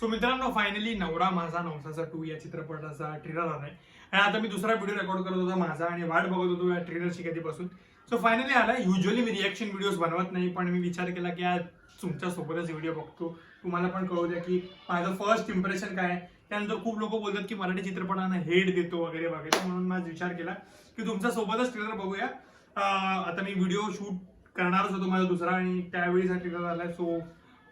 So मित्रांनो finally नवरा माझा नवसाचा टू या चित्रपटाचा ट्रेलर आलाय. आणि आता मी दुसरा व्हिडिओ रेकॉर्ड करत होता माझा आणि वाट बघत होतो या ट्रेलरची कधीपासून. सो फायनली आला युजली मी रिॲक्शन व्हिडिओज बनवत नाही पण मी विचार केला की आज तुमच्या सोबतच व्हिडिओ बघतो. तुम्हाला पण कळू द्या की माझं फर्स्ट इम्प्रेशन काय आहे. त्यानंतर खूप लोक बोलतात की मराठी चित्रपटांना हेट देतो वगैरे वगैरे. म्हणून माझा विचार केला की तुमच्या सोबतच ट्रेलर बघूया. आता मी व्हिडिओ शूट करणारच होतो माझा दुसरा आणि त्यावेळी हा ट्रेलर आलाय. सो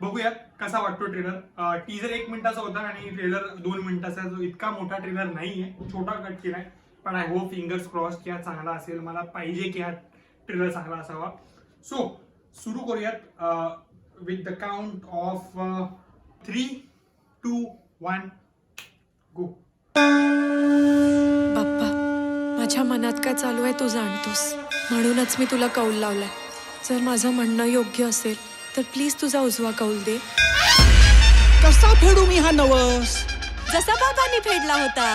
बघूया कसा वाटतो ट्रेलर टीजर एक मिनिटाचा होता आणि ट्रेलर दोन मिनिटाचा. जो इतका मोठा ट्रेलर नाहीये. छोटा कट केलाय. पण आय होप फिंगर्स क्रॉस की हा चांगला असेल. मला पाहिजे की हा ट्रेलर चांगला असावा. सो सुरू करूयात. With the count of three two one go Bappa माझ्या मनात काय चालू आहे तू जाणतोस. म्हणूनच मी तुला कौल लावलाय. जर माझं म्हणणं योग्य असेल तर प्लीज तुझा उजवा कौल दे. कसा फेडू मी हा नवस? जसा बाबांनी फेडला होता.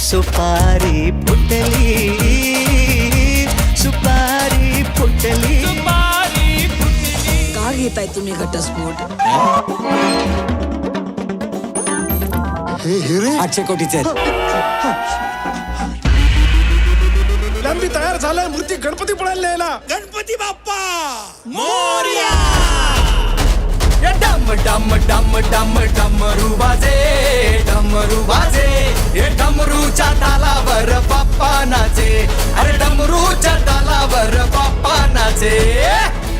सुपारी फुटली. सुपारी फुटली. का घेताय तुम्ही घटस्फोट. आठशे कोटीचे लंबी तयार झालाय मूर्ती गणपती पडायला न्यायला. गणपती बाप्पा! मोर्या! या डम डम डम डम डमरू वाजे डमरू वाजे हे डमरूच्या तालावर बाप्पा नाचे अरे डमरूच्या तालावर बाप्पा नाचे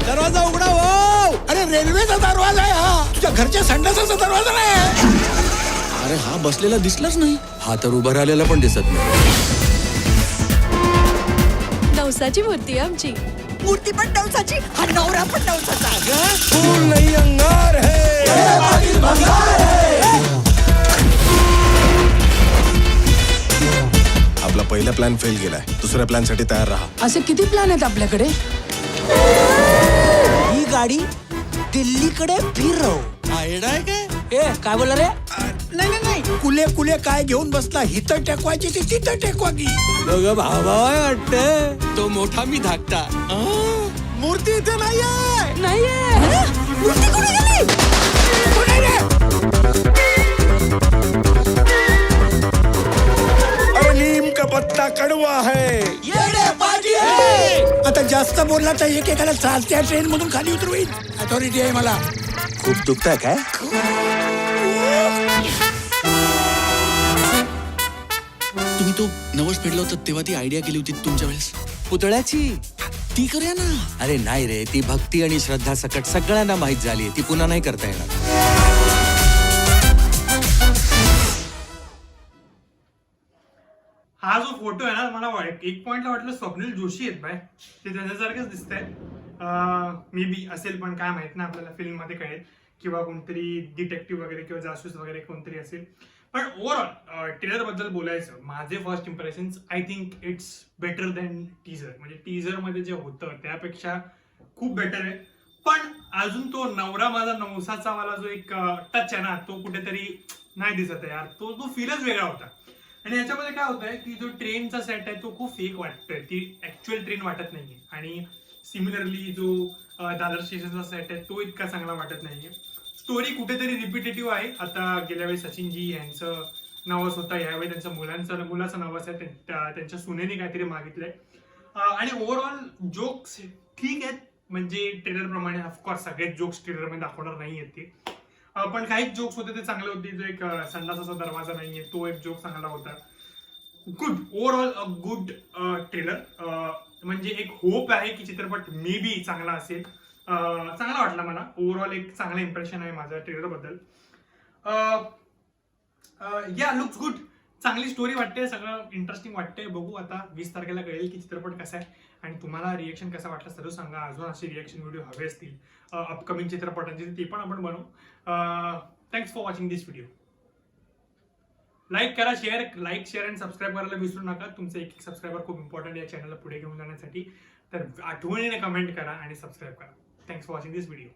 दरवाजा उघडा हो. अरे रेल्वेचा दरवाजा आहे हा. तुझ्या घरच्या संडासाचा दरवाजा नाही. अरे हा बसलेला दिसलाच नाही. हा तर उभा राहिलेला पण दिसत नाही. नवसाची मूर्ती आहे आमची. मूर्ती पण नवसाची? हा नवरा पण नवसाचा फूल नाही अंगार है? आपला पहिला प्लॅन फेल गेलाय दुसऱ्या प्लॅनसाठी तयार राहा. असे किती प्लॅन आहेत आपल्याकडे? ही गाडी दिल्लीकडे फिरव. आयडाय काय? ए काय बोलला रे? नाही नाही नाही. कुले कुले काय घेऊन बसला? हिथं टेकवायची ती तिथं टेकवा की दोघं भावा वाटत तो मोठा मी धाकटा. मूर्ती इथे नाहीये. नाहीये. मूर्ती कुठे गेली? कुठे रे? अरे नीम का पत्ता कडवा है. आता जास्त बोलला तर एकेकाला चालत्या ट्रेन मधून खाली उतरवीन. अथॉरिटी आहे मला. खूप दुखताय काय? तुम्ही तो नवस फेडला होता तेव्हा ती आयडिया केली होती तुमच्या वेळेस? पुतळ्याची? ती करूया ना. अरे नाही रे ती भक्ती आणि श्रद्धा सकट सगळ्यांना माहीत झाली ती पुन्हा नाही करता येणार. हा जो फोटो आहे ना मला वा- एक पॉइंटला वाटलं स्वप्नील जोशी आहेत बाय. ते त्याच्यासारखंच दिसतंय. मे बी असेल पण काय माहीत नाही आपल्याला फिल्ममध्ये कळेल. किंवा कोणतरी डिटेक्टिव्ह वगैरे किंवा जासूस वगैरे कोणतरी असेल. पण ओव्हरऑल ट्रेलरबद्दल बोलायचं माझे first impression I think it's better than teaser म्हणजे टीझरमध्ये जे होतं त्यापेक्षा खूप बेटर आहे. पण अजून तो नवरा माझा नवसाचा वाला जो एक टच आहे ना तो कुठेतरी नाही दिसत आहे यार. तो तो फीलच वेगळा होता. आणि याच्यामध्ये काय होतंय की जो ट्रेनचा सेट आहे तो खूप फेक वाटतोय. ती ऍक्च्युअल ट्रेन वाटत नाहीये. आणि सिमिलरली जो दादर स्टेशनचा सेट आहे तो इतका चांगला वाटत नाहीये. स्टोरी कुठेतरी रिपिटेटिव्ह आहे. आता गेल्या वेळी सचिनजी यांचं नवस होता यावेळी त्यांचं मुलांचं मुलाचं नवस आहे त्यांच्या सुनेने काहीतरी मागितलंय. आणि ओव्हरऑल जोक्स ठीक आहेत. म्हणजे ट्रेलर प्रमाणे ऑफकोर्स सगळेच जोक्स ट्रेलरमध्ये दाखवणार नाही आहेत ते पण काही जोक्स होते ते चांगले होते. जो एक संडासाचा दरवाजा नाहीये तो एक जोक चांगला होता. Good overall a good trailer म्हणजे एक होप आहे की चित्रपट मे बी चांगला असेल. Uh, चांगला वाटला मला. ओव्हरऑल एक चांगलं इम्प्रेशन आहे माझा ट्रेलरबद्दल या लुक्स गुड चांगली स्टोरी वाटते सगळं इंटरेस्टिंग वाटतंय. बघू आता वीस तारखेला कळेल की चित्रपट कसा आहे आणि तुम्हाला रिएक्शन कसा वाटला सर्व सांगा. अजून असे रिएक्शन व्हिडिओ हवे असतील. Uh, अपकमिंग चित्रपटांचे ते पण आपण बनवू. Thanks for watching this video like करा share like share and subscribe करायला विसरू नका. तुमचं एक एक सबस्क्रायबर खूप इम्पॉर्टंट या चॅनलला पुढे घेऊन जाण्यासाठी. तर आठवणीने कमेंट करा आणि सबस्क्राईब करा. Thanks for watching this video